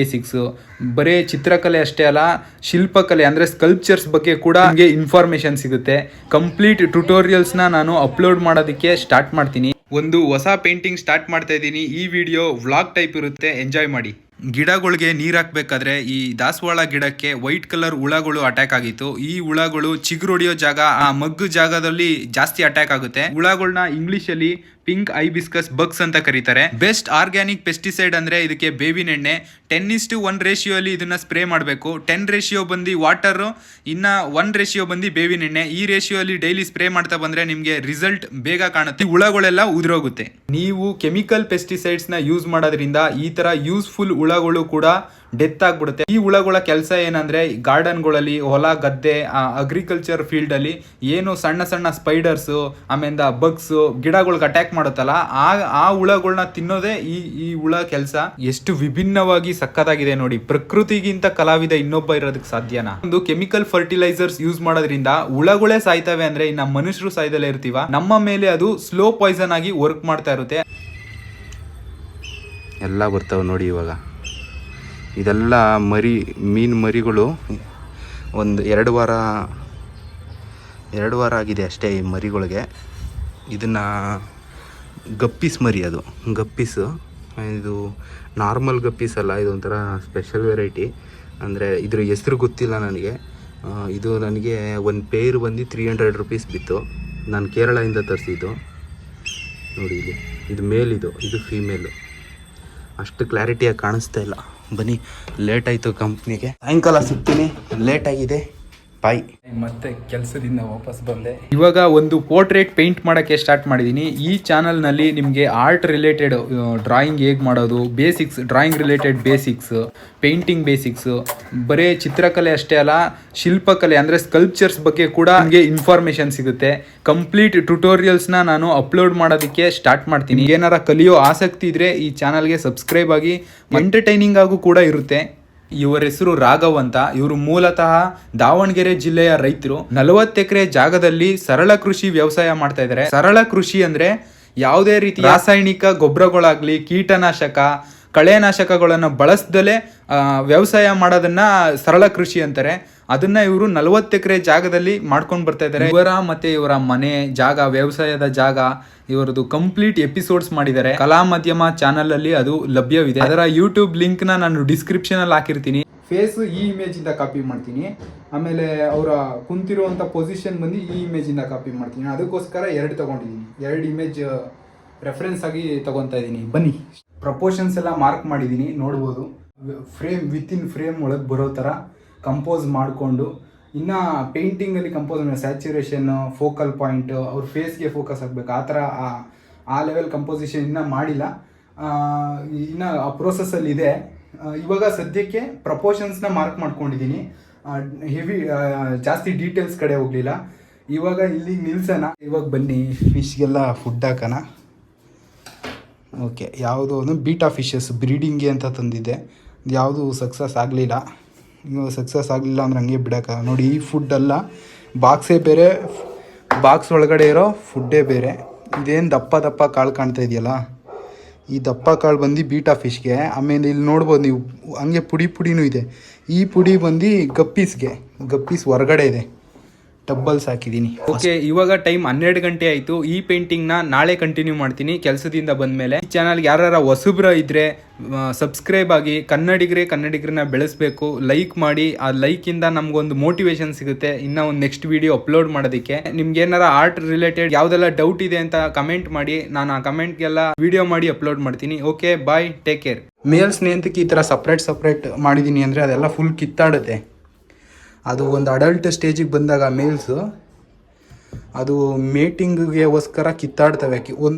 Basics ಬರೀ ಚಿತ್ರಕಲೆ ಅಷ್ಟೇ ಅಲ್ಲ, ಶಿಲ್ಪಕಲೆ ಅಂದ್ರೆ ಸ್ಕಲ್ಪ್ಚರ್ಸ್ ಬಗ್ಗೆ ಕೂಡ ನಿಮಗೆ ಇನ್ಫಾರ್ಮೇಶನ್ ಸಿಗುತ್ತೆ. ಕಂಪ್ಲೀಟ್ ಟ್ಯುಟೋರಿಯಲ್ಸ್ನ ನಾನು ಅಪ್ಲೋಡ್ ಮಾಡೋದಕ್ಕೆ ಸ್ಟಾರ್ಟ್ ಮಾಡ್ತೀನಿ. ಒಂದು ಹೊಸ ಪೇಂಟಿಂಗ್ ಸ್ಟಾರ್ಟ್ ಮಾಡ್ತಾ ಇದ್ದೀನಿ. ಈ ವಿಡಿಯೋ ವ್ಲಾಗ್ ಟೈಪ್ ಇರುತ್ತೆ. ಎಂಜಾಯ್ ಮಾಡಿ. ಗಿಡಗಳಿಗೆ ನೀರು ಹಾಕ್ಬೇಕಾದ್ರೆ ಈ ದಾಸವಾಳ ಗಿಡಕ್ಕೆ ವೈಟ್ ಕಲರ್ ಹುಳಗಳು ಅಟ್ಯಾಕ್ ಆಗಿತ್ತು. ಈ ಹುಳಗಳು ಚಿಗುರೊಡಿಯೋ ಜಾಗ, ಆ ಮಗ್ಗು ಜಾಗದಲ್ಲಿ ಜಾಸ್ತಿ ಅಟ್ಯಾಕ್ ಆಗುತ್ತೆ. ಹುಳಗಳನ್ನ ಇಂಗ್ಲಿಷ್ ಅಲ್ಲಿ ಪಿಂಕ್ ಐಬಿಸ್ಕಸ್ ಬಗ್ಸ್ ಅಂತ ಕರೀತಾರೆ. ಬೆಸ್ಟ್ ಆರ್ಗ್ಯಾನಿಕ್ ಪೆಸ್ಟಿಸೈಡ್ ಅಂದ್ರೆ ಇದಕ್ಕೆ ಬೇವಿನ ಎಣ್ಣೆ ten is to one ratio ಅಲ್ಲಿ ಇದನ್ನ ಸ್ಪ್ರೇ ಮಾಡಬೇಕು. ಟೆನ್ ರೇಷಿಯೋ ಬಂದು ವಾಟರ್, ಇನ್ನ ಒನ್ ರೇಷಿಯೋ ಬಂದು ಬೇವಿನ ಎಣ್ಣೆ. ಈ ರೇಷಿಯೋ ಅಲ್ಲಿ ಡೈಲಿ ಸ್ಪ್ರೇ ಮಾಡ್ತಾ ಬಂದ್ರೆ ನಿಮ್ಗೆ ರಿಸಲ್ಟ್ ಬೇಗ ಕಾಣುತ್ತೆ. ಹುಳಗಳೆಲ್ಲ ಉದುರೋಗುತ್ತೆ. ನೀವು ಕೆಮಿಕಲ್ ಪೆಸ್ಟಿಸೈಡ್ಸ್ನ ಯೂಸ್ ಮಾಡೋದ್ರಿಂದ ಈ ತರ ಯೂಸ್ಫುಲ್ ಹುಳಗಳು ಕೂಡ ಡೆತ್ ಆಗ್ಬಿಡುತ್ತೆ. ಈ ಹುಳಗಳ ಕೆಲಸ ಏನಂದ್ರೆ ಗಾರ್ಡನ್ಗಳಲ್ಲಿ ಹೊಲ, ಗದ್ದೆ ಅಗ್ರಿಕಲ್ಚರ್ ಫೀಲ್ಡ್ ಅಲ್ಲಿ ಏನು ಸಣ್ಣ ಸಣ್ಣ ಸ್ಪೈಡರ್ಸ್ ಆಮೇಲೆ ಬಗ್ಸ್ ಗಿಡಗಳಿಗೆ ಅಟ್ಯಾಕ್ ಮಾಡುತ್ತಲ್ಲ, ಆ ಆ ಹುಳಗಳನ್ನ ತಿನ್ನೋದೇ ಈ ಈ ಹುಳ ಕೆಲಸ. ಎಷ್ಟು ವಿಭಿನ್ನವಾಗಿ ಸಕ್ಕತ್ತಾಗಿದೆ ನೋಡಿ. ಪ್ರಕೃತಿಗಿಂತ ಕಲಾವಿದ ಇನ್ನೊಬ್ಬ ಇರೋದಕ್ಕೆ ಸಾಧ್ಯನಾ? ಒಂದು ಕೆಮಿಕಲ್ ಫರ್ಟಿಲೈಸರ್ಸ್ ಯೂಸ್ ಮಾಡೋದ್ರಿಂದ ಹುಳಗಳೇ ಸಾಯ್ತವೆ ಅಂದ್ರೆ ಇನ್ನ ಮನುಷ್ಯರು ಸಾಯ್ದಲ್ಲೇ ಇರ್ತೀವ. ನಮ್ಮ ಮೇಲೆ ಅದು ಸ್ಲೋ ಪಾಯ್ಸನ್ ಆಗಿ ವರ್ಕ್ ಮಾಡ್ತಾ ಇರುತ್ತೆ. ಎಲ್ಲ ಬರ್ತಾವ ನೋಡಿ ಇವಾಗ. ಇದೆಲ್ಲ ಮರಿ, ಮೀನು ಮರಿಗಳು ಒಂದು ಎರಡು ವಾರ ಎರಡು ವಾರ ಆಗಿದೆ ಅಷ್ಟೇ ಈ ಮರಿಗಳಿಗೆ. ಇದನ್ನು ಗಪ್ಪೀಸ್ ಮರಿ ಅದು, ಗಪ್ಪೀಸು. ಇದು ನಾರ್ಮಲ್ ಗಪ್ಪೀಸ್ ಅಲ್ಲ, ಇದು ಒಂಥರ ಸ್ಪೆಷಲ್ ವೆರೈಟಿ ಅಂದರೆ ಇದ್ರ ಹೆಸ್ರು ಗೊತ್ತಿಲ್ಲ ನನಗೆ. ಇದು ನನಗೆ ಒಂದು ಪೇರ್ ಬಂದು ತ್ರೀ ಹಂಡ್ರೆಡ್ ರುಪೀಸ್ ಬಿತ್ತು. ನಾನು ಕೇರಳದಿಂದ ತರಿಸಿದ್ದು. ನೋಡಿ ಇಲ್ಲಿ, ಇದು ಮೇಲಿದು, ಇದು ಫೀಮೇಲು ಅಷ್ಟು ಕ್ಲಾರಿಟಿಯಾಗಿ ಕಾಣಿಸ್ತಾ ಇಲ್ಲ. ಬನ್ನಿ ಲೇಟ್ ಆಯ್ತು ಕಂಪ್ನಿಗೆ ಸಾಯಂಕಾಲ ಸಿಗ್ತೀನಿ ಲೇಟ್ ಆಗಿದೆ. ಬಾಯ್ ಮತ್ತೆ ಕೆಲಸದಿಂದ ವಾಪಸ್ ಬಂದೆ. ಇವಾಗ ಒಂದು ಪೋರ್ಟ್ರೇಟ್ ಪೇಂಟ್ ಮಾಡೋಕ್ಕೆ ಸ್ಟಾರ್ಟ್ ಮಾಡಿದ್ದೀನಿ ಈ ಚಾನಲ್ನಲ್ಲಿ ನಿಮಗೆ ಆರ್ಟ್ ರಿಲೇಟೆಡ್ ಡ್ರಾಯಿಂಗ್ ಹೇಗೆ ಮಾಡೋದು basics drawing related basics painting basics ಬರೀ ಚಿತ್ರಕಲೆ ಅಷ್ಟೇ ಅಲ್ಲ ಶಿಲ್ಪಕಲೆ ಅಂದರೆ ಸ್ಕಲ್ಪ್ಚರ್ಸ್ ಬಗ್ಗೆ ಕೂಡ ನಿಮಗೆ ಇನ್ಫಾರ್ಮೇಷನ್ ಸಿಗುತ್ತೆ. ಕಂಪ್ಲೀಟ್ ಟ್ಯುಟೋರಿಯಲ್ಸ್ನ ನಾನು ಅಪ್ಲೋಡ್ ಮಾಡೋದಕ್ಕೆ ಸ್ಟಾರ್ಟ್ ಮಾಡ್ತೀನಿ. ಏನಾರ ಕಲಿಯೋ ಆಸಕ್ತಿ ಇದ್ರೆ ಈ ಚಾನಲ್ಗೆ ಸಬ್ಸ್ಕ್ರೈಬ್ ಆಗಿ ಎಂಟರ್ಟೈನಿಂಗ್ ಆಗೂ ಕೂಡ ಇರುತ್ತೆ. ಇವರ ಹೆಸರು ರಾಘವ್ ಅಂತ. ಇವರು ಮೂಲತಃ ದಾವಣಗೆರೆ ಜಿಲ್ಲೆಯ ರೈತರು. ನಲವತ್ತು ಎಕರೆ ಜಾಗದಲ್ಲಿ ಸರಳ ಕೃಷಿ ವ್ಯವಸಾಯ ಮಾಡ್ತಾ ಇದ್ದಾರೆ ಸರಳ ಕೃಷಿ ಅಂದ್ರೆ ಯಾವುದೇ ರೀತಿ ರಾಸಾಯನಿಕ ಗೊಬ್ಬರಗಳಾಗ್ಲಿ, ಕೀಟನಾಶಕ, ಕಳೆನಾಶಕಗಳನ್ನು ಬಳಸ್ದಲೇ ವ್ಯವಸಾಯ ಮಾಡೋದನ್ನ ಸರಳ ಕೃಷಿ ಅಂತಾರೆ. ಅದನ್ನ ಇವರು ನಲವತ್ತು ಎಕರೆ ಜಾಗದಲ್ಲಿ ಮಾಡ್ಕೊಂಡು ಬರ್ತಾ ಇದ್ದಾರೆ ಇವರ ಮತ್ತೆ ಇವರ ಮನೆ, ಜಾಗ, ವ್ಯವಸಾಯದ ಜಾಗ, ಇವರದು ಕಂಪ್ಲೀಟ್ ಎಪಿಸೋಡ್ಸ್ ಮಾಡಿದ್ದಾರೆ. ಕಲಾ ಮಾಧ್ಯಮ ಚಾನಲ್ ಅಲ್ಲಿ ಅದು ಲಭ್ಯವಿದೆ. ಅದರ ಯೂಟ್ಯೂಬ್ ಲಿಂಕ್ನ ನಾನು ಡಿಸ್ಕ್ರಿಪ್ಷನ್ ಅಲ್ಲಿ ಹಾಕಿರ್ತೀನಿ. ಫೇಸ್ ಈ ಇಮೇಜ್ ಇಂದ ಕಾಪಿ ಮಾಡ್ತೀನಿ. ಆಮೇಲೆ ಅವರ ಕುಂತಿರುವಂತ ಪೊಸಿಷನ್ ಬಂದು ಈ ಇಮೇಜ್ ಇಂದ ಕಾಪಿ ಮಾಡ್ತೀನಿ. ಅದಕ್ಕೋಸ್ಕರ ಎರಡು ತಗೊಂಡಿದ್ದೀನಿ. ಎರಡು ಇಮೇಜ್ ರೆಫರೆನ್ಸ್ ಆಗಿ ತಗೊಂತಾ ಇದ್ದೀನಿ. ಬನ್ನಿ. ಪ್ರಪೋರ್ಷನ್ಸ್ ಎಲ್ಲ ಮಾರ್ಕ್ ಮಾಡಿದ್ದೀನಿ. ನೋಡ್ಬೋದು. ಫ್ರೇಮ್ ವಿತ್ ಇನ್ ಫ್ರೇಮ್ ಒಳಗೆ ಬರೋ ಥರ ಕಂಪೋಸ್ ಮಾಡಿಕೊಂಡು ಇನ್ನು ಪೇಂಟಿಂಗಲ್ಲಿ ಕಂಪೋಸ್ ಸ್ಯಾಚುರೇಷನ್ ಫೋಕಲ್ ಪಾಯಿಂಟು ಅವ್ರ ಫೇಸ್ಗೆ ಫೋಕಸ್ ಆಗಬೇಕು. ಆ ಥರ ಆ- ಆ ಲೆವೆಲ್ ಕಂಪೋಸಿಷನ್ ಇನ್ನೂ ಮಾಡಿಲ್ಲ. ಇನ್ನು ಆ ಪ್ರೋಸೆಸ್ಸಲ್ಲಿ ಇದೆ. ಆ, ಇವಾಗ ಸದ್ಯಕ್ಕೆ ಪ್ರಪೋಷನ್ಸ್ನ ಮಾರ್ಕ್ ಮಾಡ್ಕೊಂಡಿದ್ದೀನಿ ಹೆವಿ ಜಾಸ್ತಿ ಡೀಟೇಲ್ಸ್ ಕಡೆ ಹೋಗಲಿಲ್ಲ. ಇವಾಗ ಇಲ್ಲಿ ನಿಲ್ಸೋಣ. ಇವಾಗ ಬನ್ನಿ ಫಿಶ್ಗೆಲ್ಲ ಫುಡ್ ಹಾಕೋಣ. ಓಕೆ ಯಾವುದೋ ಒಂದು ಬೀಟಾ ಫಿಶಸ್ ಬ್ರೀಡಿಂಗ್ಗೆ ಅಂತ ತಂದಿದ್ದೆ. ಯಾವುದು ಸಕ್ಸಸ್ ಆಗಲಿಲ್ಲ. ಸಕ್ಸಸ್ ಆಗಲಿಲ್ಲ ಅಂದ್ರೆ ಹಂಗೆ ಬಿಡೋಕ್ಕ. ನೋಡಿ, ಈ ಫುಡ್ಡೆಲ್ಲ ಬಾಕ್ಸೇ ಬೇರೆ ಬಾಕ್ಸ್ ಒಳಗಡೆ ಇರೋ ಫುಡ್ಡೇ ಬೇರೆ. ಇದೇನು ದಪ್ಪ ದಪ್ಪ ಕಾಳು ಕಾಣ್ತಾ ಇದೆಯಲ್ಲ? ಈ ದಪ್ಪ ಕಾಳು ಬಂದು ಬೀಟಾ ಫಿಶ್ಗೆ ಆಮೇಲೆ ಇಲ್ಲಿ ನೋಡ್ಬೋದು ನೀವು, ಹಂಗೆ ಪುಡಿ ಪುಡಿನೂ ಇದೆ. ಈ ಪುಡಿ ಬಂದು ಗಪ್ಪೀಸ್ಗೆ, ಗಪ್ಪೀಸ್ ಹೊರಗಡೆ ಇದೆ. ಟಬ್ಬಲ್ಸ್ ಹಾಕಿದ್ದೀನಿ ಓಕೆ ಇವಾಗ ಟೈಮ್ ಹನ್ನೆರಡು ಗಂಟೆ ಆಯಿತು. ಈ ಪೇಂಟಿಂಗ್ನ ನಾಳೆ ಕಂಟಿನ್ಯೂ ಮಾಡ್ತೀನಿ. ಕೆಲಸದಿಂದ ಬಂದ ಮೇಲೆ ಈ ಚಾನಲ್ಗೆ ಯಾರು ಹೊಸಬ್ರ ಇದ್ರೆ ಸಬ್ಸ್ಕ್ರೈಬ್ ಆಗಿ ಕನ್ನಡಿಗರೇ ಕನ್ನಡಿಗರನ್ನ ಬೆಳೆಸಬೇಕು. ಲೈಕ್ ಮಾಡಿ. ಆ ಲೈಕಿಂದ ನಮಗೊಂದು ಮೋಟಿವೇಶನ್ ಸಿಗುತ್ತೆ. ಇನ್ನೂ ಒಂದು ನೆಕ್ಸ್ಟ್ ವಿಡಿಯೋ ಅಪ್ಲೋಡ್ ಮಾಡೋದಕ್ಕೆ. ನಿಮ್ಗೆ ಏನಾರ ಆರ್ಟ್ ರಿಲೇಟೆಡ್ ಯಾವುದೆಲ್ಲ ಡೌಟ್ ಇದೆ ಅಂತ ಕಮೆಂಟ್ ಮಾಡಿ. ನಾನು ಆ ಕಮೆಂಟ್ಗೆಲ್ಲ ವಿಡಿಯೋ ಮಾಡಿ ಅಪ್ಲೋಡ್ ಮಾಡ್ತೀನಿ. ಓಕೆ ಬಾಯ್ ಟೇಕ್ ಕೇರ್ ಮೇಲ್ ಸ್ನೇಹಿತಕ್ಕೆ ಈ ಥರ ಸಪ್ರೇಟ್ ಸಪ್ರೇಟ್ ಮಾಡಿದ್ದೀನಿ ಅಂದರೆ ಅದೆಲ್ಲ ಫುಲ್ ಕಿತ್ತಾಡುತ್ತೆ. ಅದು ಒಂದು ಅಡಲ್ಟ್ ಸ್ಟೇಜಿಗೆ ಬಂದಾಗ ಮೇಲ್ಸು ಅದು ಮೇಟಿಂಗ್ಗೆಗೋಸ್ಕರ ಕಿತ್ತಾಡ್ತವೆ ಒಂದು